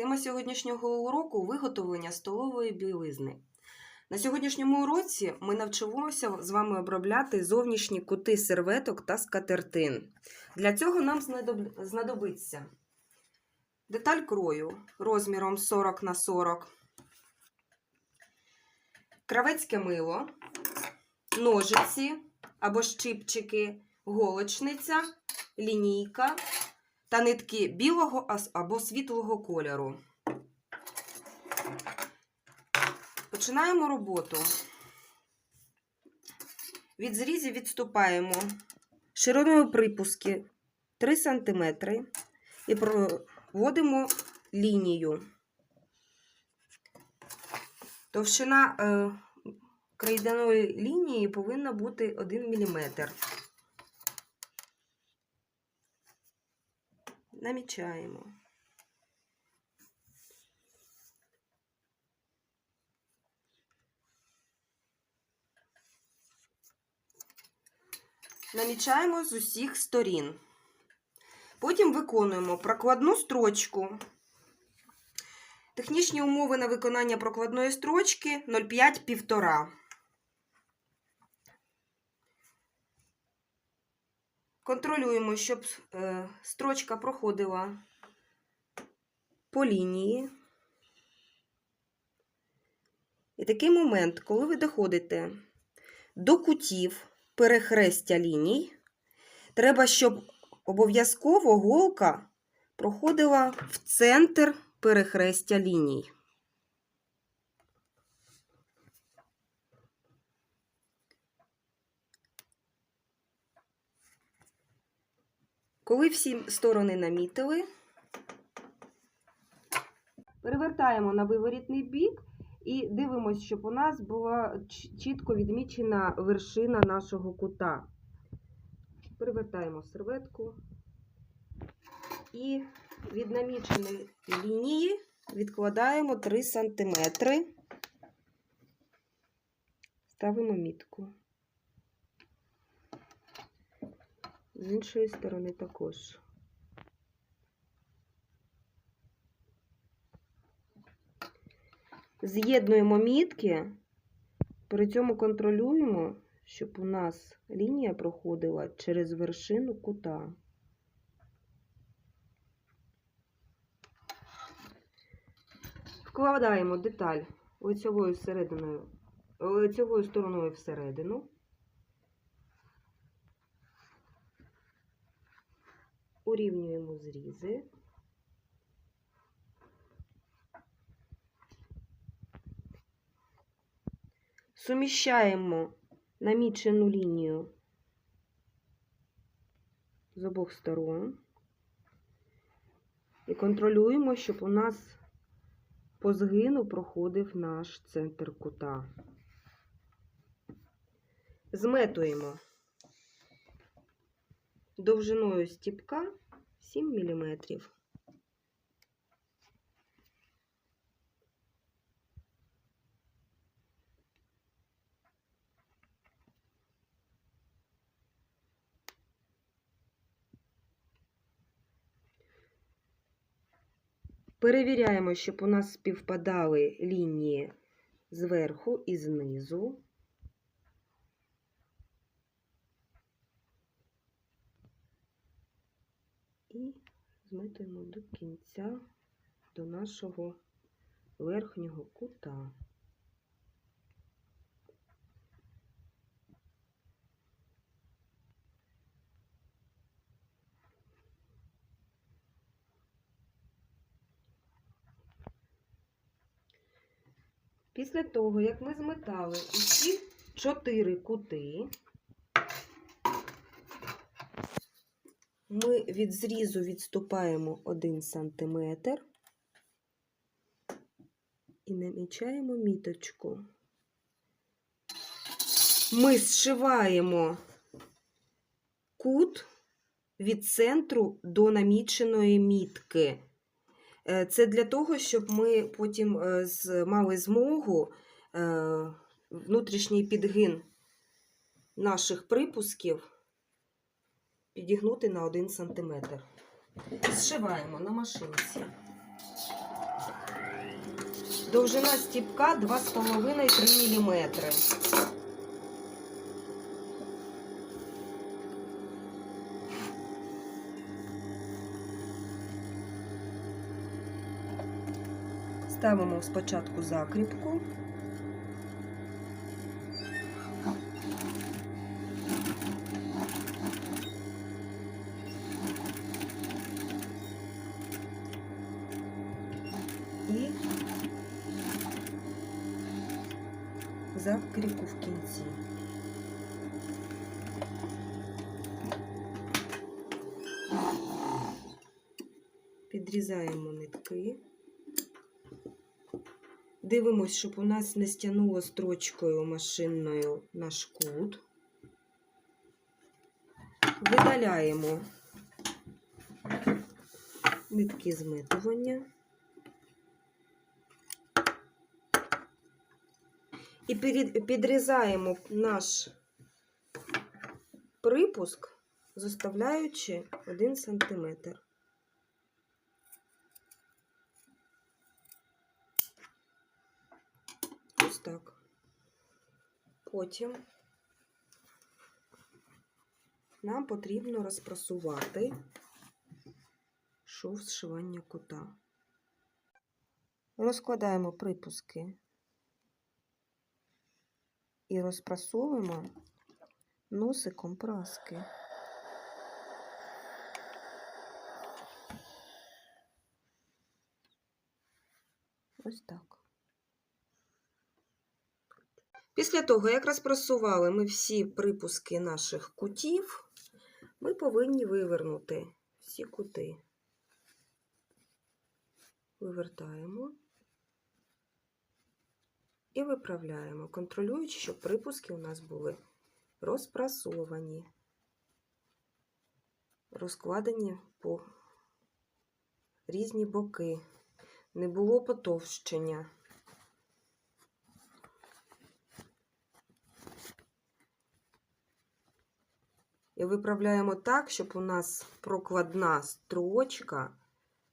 Тема сьогоднішнього уроку виготовлення столової білизни. На сьогоднішньому уроці ми навчимося з вами обробляти зовнішні кути серветок та скатертин. Для цього нам знадобиться деталь крою розміром 40 на 40, кравецьке мило, ножиці або щипчики, голочниця, лінійка та нитки білого або світлого кольору. Починаємо роботу. Від зрізів відступаємо шириною припуски 3 см і проводимо лінію. Товщина е, крейданої лінії повинна бути 1 мм. Намічаємо. Намічаємо з усіх сторін. Потім виконуємо прокладну строчку. Технічні умови на виконання прокладної строчки 0,5-1,5. Контролюємо, щоб е, строчка проходила по лінії. І такий момент, коли ви доходите до кутів перехрестя ліній, треба, щоб обов'язково голка проходила в центр перехрестя ліній. Коли всі сторони намітили, перевертаємо на виворітний бік і дивимося, щоб у нас була чітко відмічена вершина нашого кута. Перевертаємо серветку і від наміченої лінії відкладаємо 3 см. Ставимо мітку. З іншої сторони також. З'єднуємо мітки, при цьому контролюємо, щоб у нас лінія проходила через вершину кута. Вкладаємо деталь лицьовою лицьовою стороною всередину. Урівнюємо зрізи. Суміщаємо намічену лінію з обох сторон і контролюємо, щоб у нас по згину проходив наш центр кута. Зметуємо довжиною стіпка 7 мм. Перевіряємо, щоб у нас співпадали лінії зверху і знизу. І змитуємо до кінця до нашого верхнього кута. Після того, як ми зметали усі чотири кути, ми від зрізу відступаємо 1 см і намічаємо міточку. Ми зшиваємо кут від центру до наміченої мітки. Е, Це для того, щоб ми потім е, мали змогу е, внутрішній підгин наших припусків підігнути на 1 см. Зшиваємо на машинці. Довжина стіпка 2,5-3 мм. Ставимо спочатку закріпку. Підрізаємо нитки. Дивимось, щоб у нас не стягнуло строчкою машинною наш кут. Видаляємо нитки змитування. І підрізаємо наш припуск, заставляючи 1 см. Так. Потім нам потрібно розпрасувати шов зшивання кута. Розкладаємо припуски і розпрасовуємо носиком праски. Ось так. Після того, як розпрасували ми всі припуски наших кутів, ми повинні вивернути всі кути. Вивертаємо і виправляємо, контролюючи, щоб припуски у нас були розпрасовані, розкладені по різні боки, не було потовщення. І виправляємо так, щоб у нас прокладна строчка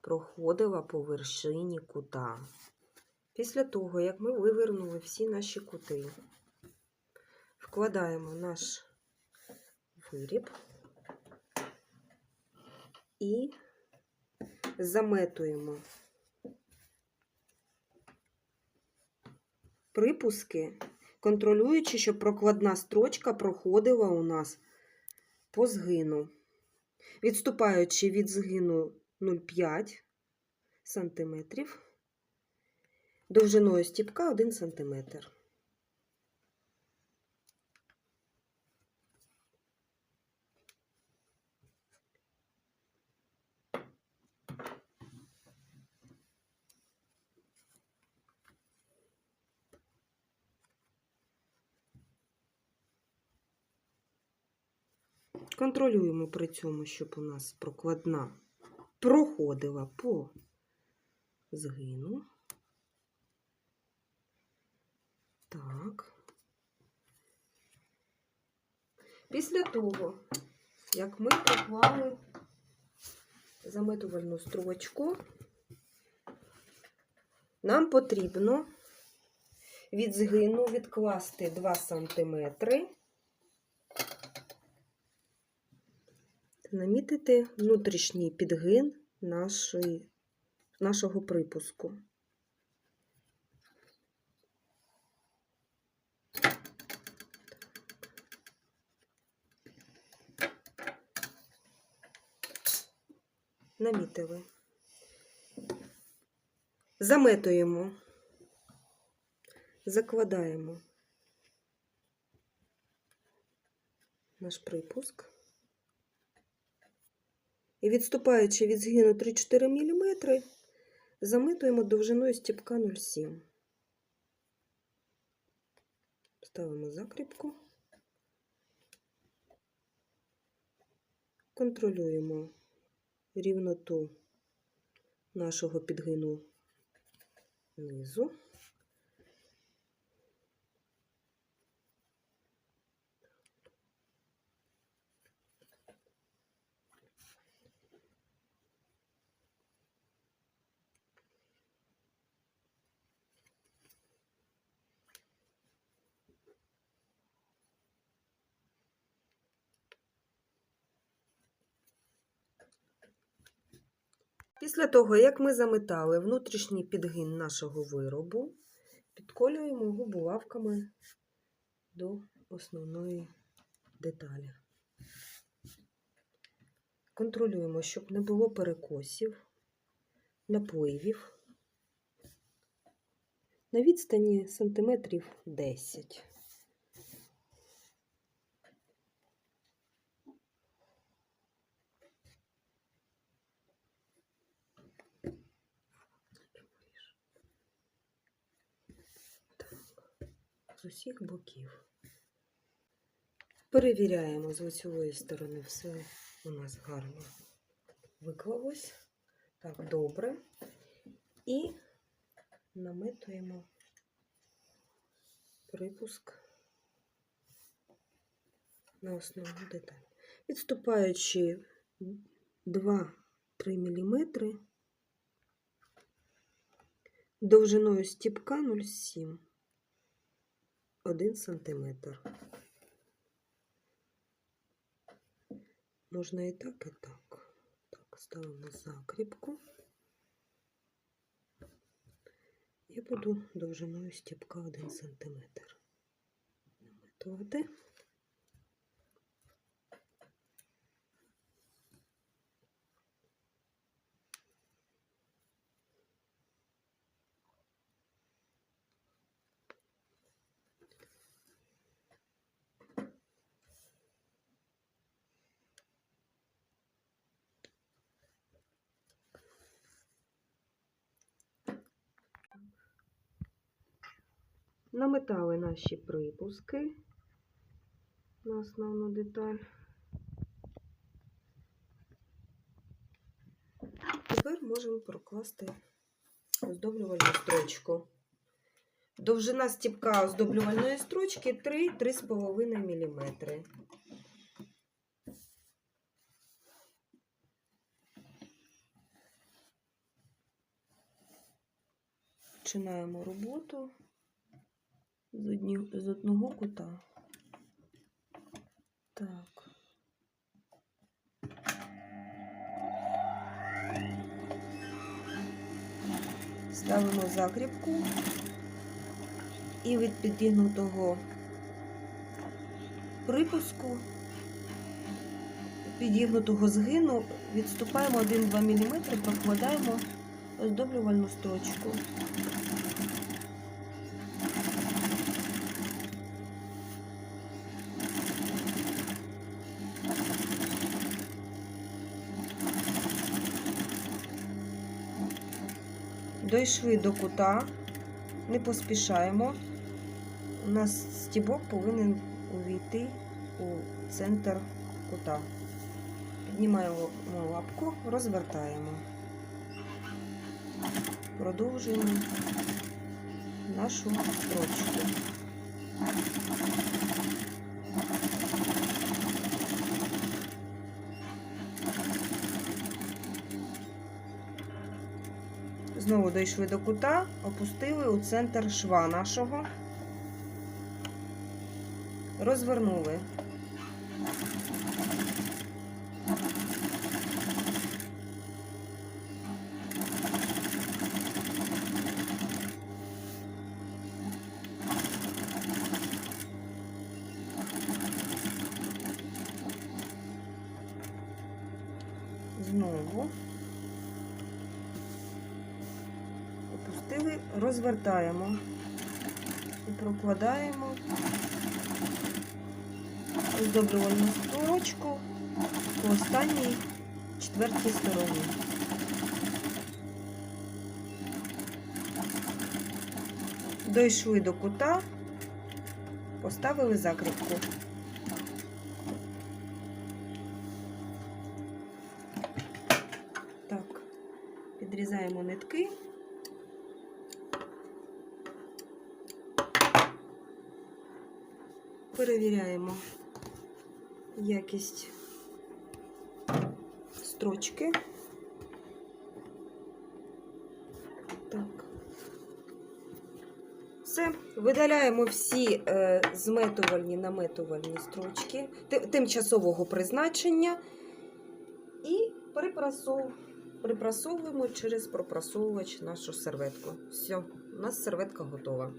проходила по вершині кута. Після того, як ми вивернули всі наші кути, вкладаємо наш виріб і заметуємо припуски, контролюючи, щоб прокладна строчка проходила у нас по згину, відступаючи від згину 0,5 см, довжиною стіпка 1 см. Контролюємо при цьому, щоб у нас прокладна проходила по згину. Так. Після того, як ми проклали заметувальну строчку, нам потрібно від згину відкласти 2 см намітити внутрішній підгин нашої, нашого припуску. Намітили. Заметуємо, закладаємо наш припуск. І відступаючи від згину 3-4 мм, замитуємо довжиною стіпка 0,7. Ставимо закріпку. Контролюємо рівноту нашого підгину низу. Після того, як ми заметали внутрішній підгин нашого виробу, підколюємо його булавками до основної деталі. Контролюємо, щоб не було перекосів, напливів. На відстані сантиметрів 10. Усіх боків. Перевіряємо з лицевої сторони все у нас гарно виклалось. Так, добре. І наметуємо припуск на основну деталь. Відступаючи 2-3 мм, довжиною стіпка 0,7 1 сантиметр. Можна і так, і так. Так, ставимо закріпку. Я буду довжиною стіпка 1 сантиметр наметувати. Наметали наші припуски на основну деталь. Тепер можемо прокласти оздоблювальну строчку. Довжина стіпка оздоблювальної строчки 3-3,5 мм. Починаємо роботу з, одні, з одного кута. Так. Ставимо закріпку і від підігнутого припуску, підігнутого згину відступаємо 1-2 мм, прокладаємо оздоблювальну строчку. Дійшли до кута, не поспішаємо. У нас стібок повинен увійти у центр кута. Піднімаємо лапку, розвертаємо. Продовжуємо нашу строчку. Знову дійшли до кута, опустили у центр шва нашого, розвернули. Знову. опустили, розвертаємо і прокладаємо оздоблювальну строчку по останній четвертій стороні. Дійшли до кута, поставили закріпку. Так, підрізаємо нитки. Перевіряємо якість строчки. Так. Все, видаляємо всі е, зметувальні, наметувальні строчки тимчасового призначення і припрасов, припрасовуємо через пропрасовувач нашу серветку. Все, у нас серветка готова.